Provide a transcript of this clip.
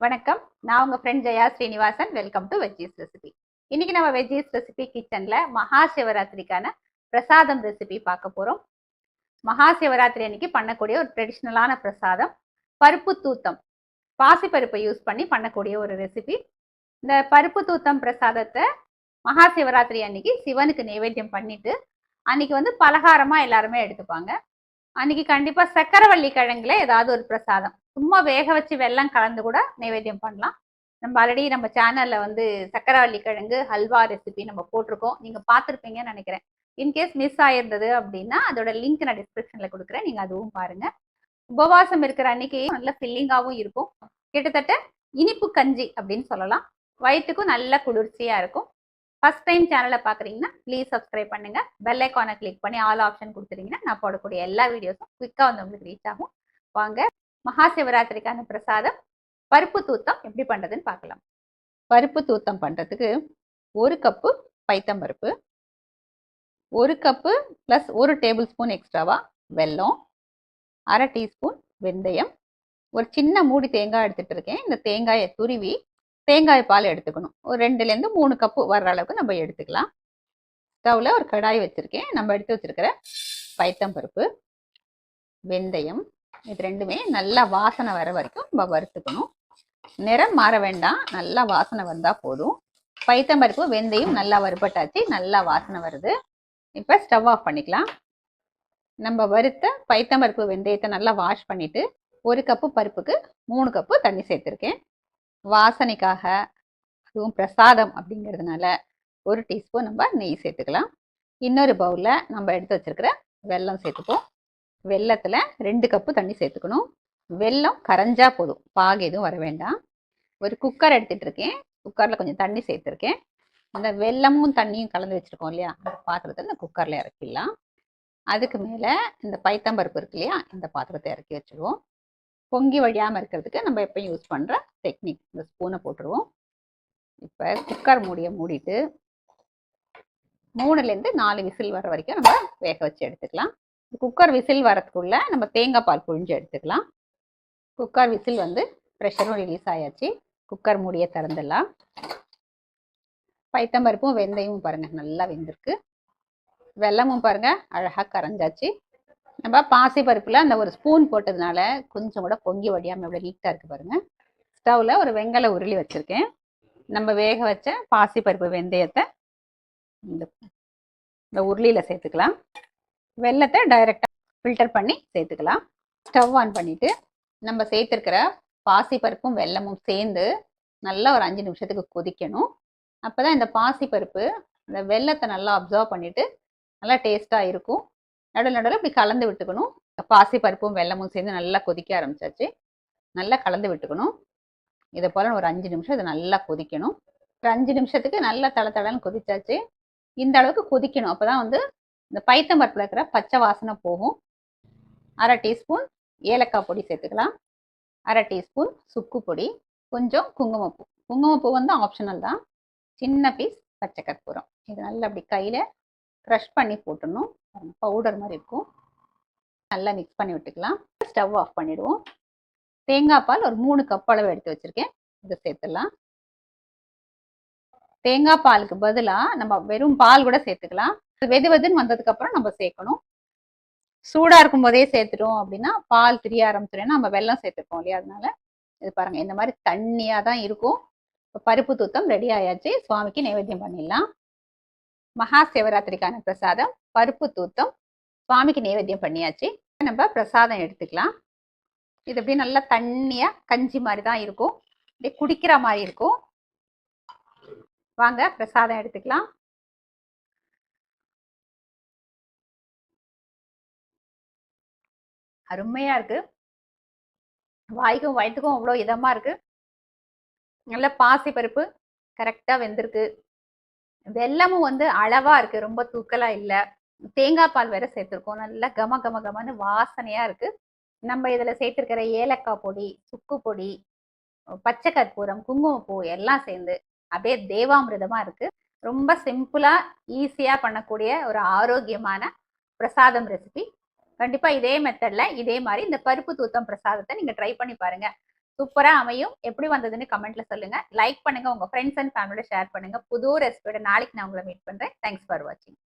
வணக்கம். நான் உங்கள் friend Jaya Srinivasan. Welcome to veggies recipe இன்னைக்கு நம்ம வெஜ்ஜீஸ் ரெசிபி கிச்சனில் மகா சிவராத்திரிக்கான பிரசாதம் ரெசிபி பார்க்க போகிறோம் மகா சிவராத்திரி அன்னைக்கு பண்ணக்கூடிய ஒரு ட்ரெடிஷ்னலான பிரசாதம் பருப்பு தூத்தம். பாசிப்பருப்பை யூஸ் பண்ணி பண்ணக்கூடிய ஒரு ரெசிபி இந்த பருப்பு தூத்தம் பிரசாதத்தை மகா சிவராத்திரி அன்னைக்கு சிவனுக்கு நைவேத்தியம் பண்ணிட்டு அன்னைக்கு வந்து பலகாரமாக எல்லாருமே எடுத்துப்பாங்க. அன்னைக்கு கண்டிப்பாக சக்கரவள்ளி கிழங்குல ஏதாவது ஒரு பிரசாதம். சும்மா வேக வச்சு வெள்ளம் கலந்து கூட நைவேத்தியம் பண்ணலாம். நம்ம ஆல்ரெடி நம்ம சேனல்ல வந்து சக்கரவள்ளி கிழங்கு ஹல்வா ரெசிபி நம்ம போட்டிருக்கோம். நீங்க பார்த்துருப்பீங்கன்னு நினைக்கிறேன். இன்கேஸ் மிஸ் ஆயிருந்தது அப்படின்னா அதோட லிங்க் நான் டிஸ்கிரிப்ஷன்ல கொடுக்குறேன். நீங்க அதுவும் பாருங்க. உபவாசம் இருக்கிற அன்னைக்கு நல்ல ஃபில்லிங்காகவும் இருக்கும். கிட்டத்தட்ட இனிப்பு கஞ்சி அப்படின்னு சொல்லலாம். வயிற்றுக்கும் நல்ல குளிர்ச்சியா இருக்கும். ஃபர்ஸ்ட் டைம் சேனலை பார்க்குறீங்கன்னா ப்ளீஸ் சப்ஸ்கிரைப் பண்ணுங்க. பெல் ஐக்கானை கிளிக் பண்ணி ஆல் ஆப்ஷன் கொடுத்துட்டீங்கன்னா நான் போடக்கூடிய எல்லா வீடியோஸும் குயிக்காக வந்து உங்களுக்கு ரீச் ஆகும். வாங்க மகா சிவராத்திரிக்கான பிரசாதம் பருப்பு தூத்தம் எப்படி பண்ணுறதுன்னு பார்க்கலாம். பருப்பு தூத்தம் பண்ணுறதுக்கு ஒரு கப்பு பைத்தம்பருப்பு ஒரு கப்பு ப்ளஸ் ஒரு டேபிள் ஸ்பூன் எக்ஸ்ட்ராவா வெல்லம் அரை டீஸ்பூன் வெந்தயம் ஒரு சின்ன மூடி தேங்காய் எடுத்துட்டு இருக்கேன். இந்த தேங்காயை துருவி தேங்காய் பால் எடுத்துக்கணும். ஒரு ரெண்டுலேருந்து மூணு கப்பு வர்ற அளவுக்கு நம்ம எடுத்துக்கலாம். ஸ்டவ்வில் ஒரு கடாய் வச்சுருக்கேன். நம்ம எடுத்து வச்சிருக்கிற பைத்தம்பருப்பு வெந்தயம் இது ரெண்டுமே நல்லா வாசனை வர வரைக்கும் நம்ம வறுத்துக்கணும். நிறம் மாற வேண்டாம். நல்லா வாசனை வந்தால் போதும். பைத்தம்பருப்பு வெந்தயம் நல்லா வறுபட்டாச்சு. நல்லா வாசனை வருது. இப்போ ஸ்டவ் ஆஃப் பண்ணிக்கலாம். நம்ம வறுத்த பைத்தம்பருப்பு வெந்தயத்தை நல்லா வாஷ் பண்ணிட்டு ஒரு கப்பு பருப்புக்கு மூணு கப்பு தண்ணி சேர்த்துருக்கேன். வாசனைக்காக அதுவும் பிரசாதம் அப்படிங்கிறதுனால ஒரு டீஸ்பூன் நம்ம நெய் சேர்த்துக்கலாம். இன்னொரு பவுலில் நம்ம எடுத்து வச்சிருக்கிற வெல்லம் சேர்த்துப்போம். வெல்லத்தில் ரெண்டு கப்பு தண்ணி சேர்த்துக்கணும். வெல்லம் கரைஞ்சா போதும். பாகு எதுவும் வர வேண்டாம். ஒரு குக்கர் எடுத்துகிட்டு இருக்கேன். குக்கரில் கொஞ்சம் தண்ணி சேர்த்துருக்கேன். அந்த வெல்லமும் தண்ணியும் கலந்து வச்சுருக்கோம் இல்லையா? அந்த பாத்திரத்தை இந்த குக்கரில் இறக்கிடலாம். அதுக்கு மேலே இந்த பைத்தம்பருப்பு இருக்கு இல்லையா? இந்த பாத்திரத்தை இறக்கி வச்சுருவோம். பொங்கி வழியாமல் இருக்கிறதுக்கு நம்ம எப்பயும் யூஸ் பண்ணுற டெக்னிக் இந்த ஸ்பூனை போட்டுருவோம். இப்போ குக்கர் மூடியை மூடிட்டு மூணுலேருந்து நாலு விசில் வர வரைக்கும் நம்ம வேக வச்சு எடுத்துக்கலாம். குக்கர் விசில் வரதுக்குள்ள நம்ம தேங்காய் பால் புழிஞ்சு எடுத்துக்கலாம். குக்கர் விசில் வந்து ப்ரெஷரும் ரிலீஸ் ஆயாச்சு. குக்கர் மூடியை திறந்துடலாம். பைத்தம்பருப்பும் வெந்தயமும் பாருங்கள் நல்லா வெந்திருக்கு. வெல்லமும் பாருங்கள் அழகாக கரைஞ்சாச்சு. நம்ம பாசி பருப்பில் அந்த ஒரு ஸ்பூன் போட்டதுனால கொஞ்சம் கூட பொங்கி வடியாமல் எவ்வளோ நீட்டாக இருக்குது பாருங்கள் ஸ்டவ்வில் ஒரு வெங்கல உருளி வச்சுருக்கேன். நம்ம வேக வச்ச பாசி பருப்பு வெந்தயத்தை இந்த இந்த உருளியில் சேர்த்துக்கலாம். வெள்ளத்தை டைரெக்டாக ஃபில்டர் பண்ணி சேர்த்துக்கலாம். ஸ்டவ் ஆன் பண்ணிவிட்டு நம்ம சேர்த்துருக்கிற பாசிப்பருப்பும் வெள்ளமும் வெல்லமும் சேர்ந்து நல்லா ஒரு அஞ்சு நிமிஷத்துக்கு கொதிக்கணும். அப்போ தான் இந்த பாசிப்பருப்பு அந்த இந்த வெள்ளத்தை நல்லா அப்சர்வ் பண்ணிவிட்டு நல்லா டேஸ்ட்டாக இருக்கும். நடுவில் நடுவில் இப்படி கலந்து விட்டுக்கணும். பாசிப்பருப்பும் வெள்ளமும் வெல்லமும் சேர்ந்து நல்லா கொதிக்க ஆரம்பிச்சாச்சு. நல்லா கலந்து விட்டுக்கணும். இதை போல் ஒரு அஞ்சு நிமிஷம் இது நல்லா கொதிக்கணும். ஒரு அஞ்சு நிமிஷத்துக்கு நல்லா தள தளன்னு கொதிச்சாச்சு. இந்த அளவுக்கு கொதிக்கணும். அப்போ தான் வந்து இந்த பைத்தம்பருப்பில் இருக்கிற பச்சை வாசனை போகும். அரை டீஸ்பூன் ஏலக்காய் பொடி சேர்த்துக்கலாம். அரை டீஸ்பூன் சுக்கு பொடி கொஞ்சம் குங்குமப்பூ குங்குமப்பூ வந்து ஆப்ஷனல் தான். சின்ன பீஸ் பச்சை கற்பூரம். இது நல்லா அப்படி கையில் க்ரஷ் பண்ணி போட்டுடணும். பவுடர் மாதிரி இருக்கும். நல்லா மிக்ஸ் பண்ணி விட்டுக்கலாம். ஸ்டவ் ஆஃப் பண்ணிவிடுவோம் தேங்காய் பால் ஒரு மூணு கப் அளவு எடுத்து வச்சுருக்கேன். இதை சேர்த்துடலாம். தேங்காய் பாலுக்கு பதிலாக நம்ம வெறும் பால் கூட சேர்த்துக்கலாம். வெது வெதுன்னு வந்ததுக்கப்புறம் நம்ம சேர்க்கணும். சூடாக இருக்கும் போதே சேர்த்துட்டோம் அப்படின்னா பால் திரிய ஆரம்பிச்சிடும். நம்ம வெள்ளம் சேர்த்துருக்கோம் இல்லையா? அதனால இது பாருங்க இந்த மாதிரி தண்ணியாக தான் இருக்கும். இப்போ பருப்பு தூத்தம் ரெடி ஆயாச்சு. சுவாமிக்கு நைவேத்தியம் பண்ணிடலாம். மகா சிவராத்திரிக்கான பிரசாதம் பருப்பு தூத்தம். சுவாமிக்கு நைவேத்தியம் பண்ணியாச்சு. நம்ம பிரசாதம் எடுத்துக்கலாம். இது அப்படியே நல்லா தண்ணியாக கஞ்சி மாதிரி தான் இருக்கும். அப்படியே குடிக்கிற மாதிரி இருக்கும். வாங்க பிரசாதம் எடுத்துக்கலாம். அருமையா இருக்கு. வாய்க்கும் வயிற்றுக்கும் அவ்வளோ இதமா இருக்கு. நல்ல பாசி பருப்பு கரெக்டா வெந்திருக்கு. வெல்லமும் வந்து அளவா இருக்கு. ரொம்ப தூக்கலா இல்லை. தேங்காய் பால் வேற சேர்த்துருக்கோம். நல்லா கம கம கமன்னு வாசனையா இருக்கு. நம்ம இதுல சேர்த்திருக்கிற ஏலக்காய் பொடி சுக்கு பொடி பச்சை கற்பூரம் குங்குமப்பூ எல்லாம் சேர்ந்து அப்படியே தேவாமிர்தமா இருக்கு. ரொம்ப சிம்பிளா ஈஸியா பண்ணக்கூடிய ஒரு ஆரோக்கியமான பிரசாதம் ரெசிபி. கண்டிப்பா இதே மெத்தட்ல இதே மாதிரி இந்த பருப்பு தூத்தம் பிரசாதத்தை நீங்க ட்ரை பண்ணி பாருங்க. சூப்பரா அமையும். எப்படி வந்ததுன்னு கமெண்ட்ல சொல்லுங்க. லைக் பண்ணுங்க. உங்க ஃப்ரெண்ட்ஸ் அண்ட் ஃபேமிலியோட ஷேர் பண்ணுங்க. புது ரெசிபியோட நாளைக்கு நான் உங்களை மீட் பண்றேன். தேங்க்ஸ் ஃபார் வாட்சிங்